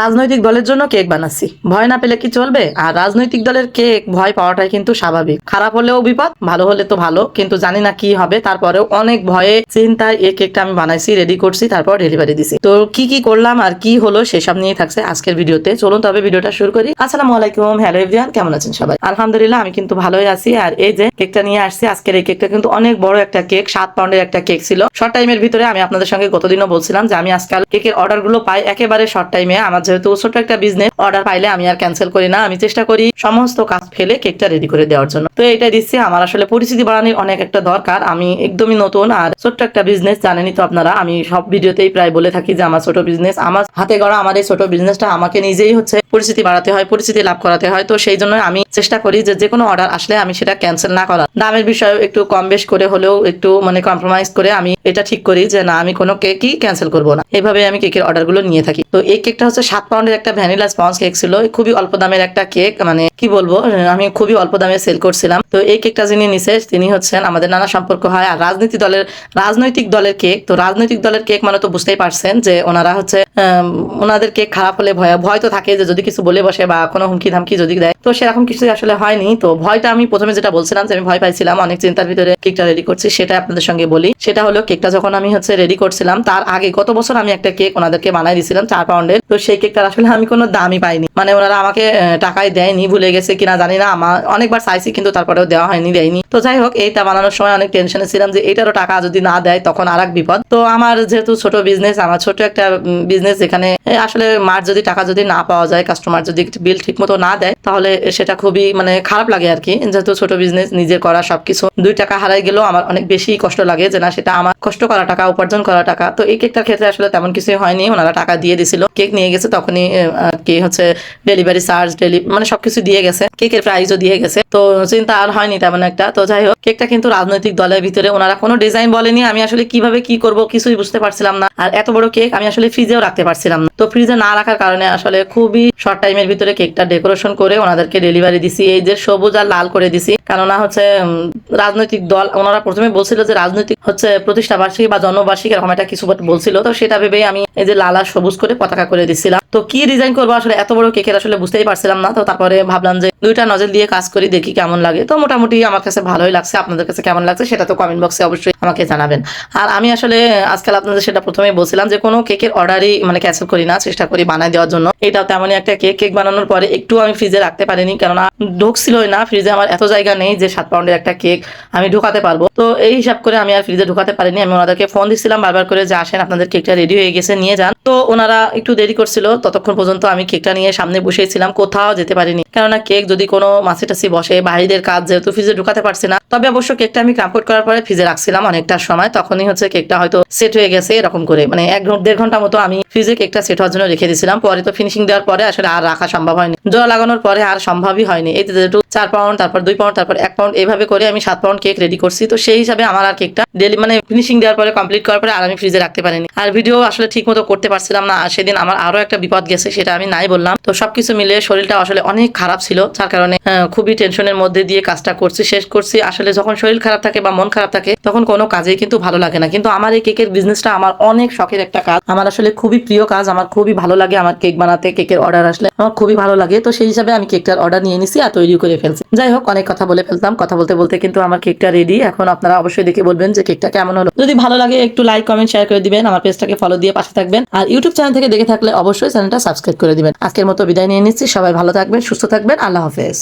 রাজনৈতিক দলের জন্য কেক বানাচ্ছি। ভয় না পেলে কি চলবে? আর রাজনৈতিক দলের কেক ভয় পাওয়াটাই কিন্তু স্বাভাবিক। খারাপ হলেও বিপদ, ভালো হলে তো ভালো, কিন্তু জানি না কি হবে। তারপরেও অনেক ভয়ে, চিন্তায় এই কেকটা আমি বানাইছি রেডি করছি, তারপর ডেলিভারি দিছি। তো কি কি করলাম আর কি হলো সেসব নিয়ে থাকছে আজকের ভিডিওতে। চলুন তবে ভিডিওটা শুরু করি। আসসালামু আলাইকুম, হ্যালো এভরিওয়ান, কেমন আছেন সবাই? আলহামদুলিল্লাহ, আমি কিন্তু ভালোই আছি। আর এই যে কেকটা নিয়ে আসছি, আজকের এই কেকটা কিন্তু অনেক বড় একটা কেক, সাত পাউন্ডের একটা কেক ছিল। শর্ট টাইমের ভিতরে আমি আপনাদের সঙ্গে গতদিনও বলছিলাম যে আমি আজকাল কেকের অর্ডারগুলো পাই একেবারে শর্ট টাইমে আমার যেহেতু ছোট একটা বিজনেস অর্ডার পাইলে আমি আর ক্যান্সেল করি না। আমি চেষ্টা করি সমস্ত কাজ ফেলে কেকটা রেডি করে দেওয়ার জন্য। তো এটা দিচ্ছি। আমার আসলে পরিস্থিতি বাড়ানোর অনেক একটা দরকার। আমি একদমই নতুন আর ছোট্ট একটা বিজনেস জানেনই তো আপনারা। আমি সব ভিডিওতেই প্রায় বলে থাকি যে আমার ছোট বিজনেস আমার হাতে গড়া আমার এই ছোট বিজনেসটা আমাকে নিজেই হচ্ছে পরিস্থিতি বাড়াতে হয় পরিস্থিতি লাভ করাতে হয়। তো সেই জন্য আমি চেষ্টা করি যে যে কোনো অর্ডার আসলে আমি সেটা ক্যান্সেল না করার। দামের বিষয়ে একটু কম বেশ করে হলেও একটু মানে কম্প্রোমাইজ করে আমি এটা ঠিক করি যে না, আমি কোনো কেকই ক্যান্সেল করব না। এভাবে আমি কেকের অর্ডারগুলো নিয়ে থাকি। তো এই কেকটা হচ্ছে সাত পাউন্ডের একটা ভ্যানিলা স্পঞ্জ কেক ছিল। খুবই অল্প দামের একটা কেক মানে কি বলব, আমি খুবই অল্প দামে সেল করছিলাম। তো এই কেকটা যিনি নিছে, তিনি হচ্ছেন আমাদের নানা সম্পর্ক হয় আর রাজনীতি দলের, রাজনৈতিক দলের কেক। তো রাজনৈতিক দলের কেক মানে তো বুঝতেই পারছেন যে ওনারা হচ্ছে ওনাদের কেক খারাপ হলে ভয় ভয় তো থাকে যে যদি কিছু বলে বসে বা কোনো হুমকি ধামকি যদি দেয়। তো সেরকম কিছু আসলে হয়নি। তো ভয়টা আমি প্রথমে যেটা বলছিলাম যে আমি ভয় পাইছিলাম, অনেক চিন্তার ভিতরে কেকটা রেডি করছি, সেটা আপনাদের সঙ্গে বলি। সেটা হলো, কেকটা যখন আমি হচ্ছে রেডি করছিলাম, তার আগে গত বছর আমি একটা কেক ওনাদেরকে বানাই দিয়েছিলাম চার পাউন্ডের। তো সেই কেকটার আসলে আমি কোনো দামই পাইনি। মানে ওনারা আমাকে টাকাই দেয়নি ভুলে গেছে কিনা জানি না। আমার অনেকবার চাইছি কিন্তু তারপরেও দেওয়া হয়নি দেয়নি। তো যাই হোক এইটা বানানোর সময় অনেক টেনশনে ছিলাম যে এটারও টাকা যদি না দেয় তখন আর বিপদ। তো আমার যেহেতু ছোট বিজনেস আমার ছোট একটা বিজনেস যেখানে এ, আসলে মার যদি টাকা যদি না পাওয়া যায় কাস্টমার যদি বিল ঠিক মতো না দেয় তাহলে সেটা খুবই মানে খারাপ লাগে আর কি। যেহেতু ছোট বিজনেস নিজের করা সবকিছু দুই টাকা হারাই গেলেও আমার অনেক বেশি কষ্ট লাগে যে না সেটা আমার কষ্ট করা টাকা উপার্জন করা টাকা। তো এই কেকটার ক্ষেত্রে আসলে তেমন কিছুই হয়নি ওনারা টাকা দিয়ে দিছিল কেক নিয়ে গেছে তখনই কি হচ্ছে ডেলিভারি চার্জ ডেলি মানে সবকিছু দিয়ে গেছে। কেকের প্রাইসও দিয়ে গেছে। তো চিন্তা আর হয়নি তেমন একটা। তো যাই হোক কেকটা কিন্তু রাজনৈতিক দলের ভিতরে ওনারা কোনো ডিজাইন বলেনি। আমি আসলে কীভাবে কি করব কিছুই বুঝতে পারছিলাম না। আর এত বড় কেক আমি আসলে ফ্রিজেও রাখতে পারছিলাম না। তো ফ্রিজে না রাখার কারণে আসলে খুবই শর্ট টাইমের ভিতরে কেকটা ডেকোরেশন করে ওনাদেরকে ডেলিভারি দিছি। এই যে সবুজ আর লাল করে দিছি। কেননা হচ্ছে রাজনৈতিক দল, ওনারা প্রথমে বলছিল যে রাজনৈতিক হচ্ছে প্রতিষ্ঠা বার্ষিকী বা জন্মবার্ষিকী এরকম একটা কিছু বলছিল। তো সেটা ভেবেই আমি এই যে লাল আর সবুজ করে পতাকা করে দিছিলাম। তো কি ডিজাইন করব আসলে এত বড় কেকের আসলে বুঝতেই পারছিলাম না, তো তারপরে ভাবলাম যে দুইটা নজল দিয়ে কাজ করি, দেখি কেমন লাগে। তো মোটামুটি আমার কাছে ভালোই লাগছে, আপনাদের কাছে কেমন লাগছে সেটা তো কমেন্ট বক্সে অবশ্যই আমাকে জানাবেন। আর আমি আসলে আজকাল আপনাদের সেটা প্রথমেই বলছিলাম যে কোনো কেকের অর্ডারই মানে ক্যান্সেল করি না, চেষ্টা করি বানাই দেওয়ার জন্য। এটাও তেমনই একটা কেক কেক বানানোর পরে একটু আমি ফ্রিজে রাখতে পারিনি, কেননা ঢুকছিলই না ফ্রিজে আমার এত জায়গা নেই যে সাত পাউন্ডের একটা কেক আমি ঢুকাতে পারব। তো এই হিসাব করে আমি আর ফ্রিজে ঢুকাতে পারিনি, আমি ওনাদেরকে ফোন দিচ্ছিলাম বারবার করে যে আসেন, আপনাদের কেকটা রেডি হয়ে গেছে, নিয়ে যান। তো ওনারা একটু দেরি করছিল ততক্ষণ পর্যন্ত আমি কেকটা নিয়ে সামনে বসেছিলাম, কোথাও যেতে পারিনি। কেননা কেক যদি কোনো মাছি টাসি বসে, বাইরের কাজ যেহেতু ফ্রিজে ঢুকাতে পারছি না, তবে অবশ্য কেকটা আমি কামপোর্ট করার পরে ফ্রিজে রাখছিলাম অনেকটা সময়। তখনই হচ্ছে কেকটা হয়তো সেট হয়ে গেছে এরকম করে। মানে এক দেড় ঘণ্টা মতো আমি ফ্রিজে কেকটা সেট হওয়ার জন্য রেখে দিয়েছিলাম। পরে তো ফিনিশিং দেওয়ার পরে আসলে আর রাখা সম্ভব হয়নি। জল লাগানোর পরে আর সম্ভবই হয়নি। এই যেহেতু চার পাউন্ড তারপর দুই পাউন্ড তারপর এক পাউন্ড এইভাবে করে আমি সাত পাউন্ড কেক রেডি করছি। তো সেই হিসাবে আমার আর কেকটা ডেলি মানে ফিনিশিং দেওয়ার পরে কমপ্লিট করার পরে আর আমি ফ্রিজে রাখতে পারিনি। আর ভিডিও আসলে ঠিক মতো করতে পারছিলাম না, আর সেদিন আমার আরও একটা বিপদ গেছে, সেটা আমি নাই বললাম। তো সবকিছু মিলে শরীরটা আসলে অনেক খারাপ ছিল, যার কারণে খুবই টেনশনের মধ্যে দিয়ে কাজটা করছি, শেষ করছি। আসলে যখন শরীর খারাপ থাকে বা মন খারাপ থাকে, তখন কোনো কাজেই কিন্তু ভালো লাগে না। কিন্তু আমার এই কেকের বিজনেসটা আমার অনেক শখের একটা কাজ। আমার আসলে খুবই প্রিয় কাজ, আমার খুবই ভালো লাগে আমার কেক বানাতে কেকের অর্ডার আসলে আমার খুবই ভালো লাগে। তো সেই হিসাবে আমি কেকটার অর্ডার নিয়ে নিছি আর তৈরি করে ফেলছি। যাই হোক, অনেক কথা বলে ফেলতাম। কথা বলতে বলতে কিন্তু আমার কেকটা রেডি এখন আপনারা অবশ্যই দেখে বলবেন যে কেকটা কেমন হলো। যদি ভালো লাগে, একটু লাইক কমেন্ট শেয়ার করে দিবেন। আমার পেজটাকে ফলো দিয়ে পাশে থাকবেন। আর ইউটিউব চ্যানেল থেকে দেখে থাকলে অবশ্যই চ্যানেলটা সাবস্ক্রাইব করে দিবেন। আজকের মতো বিদায় নিয়ে নিচ্ছি। সবাই ভালো থাকবেন, সুস্থ থাকবেন। আল্লাহ হাফেজ।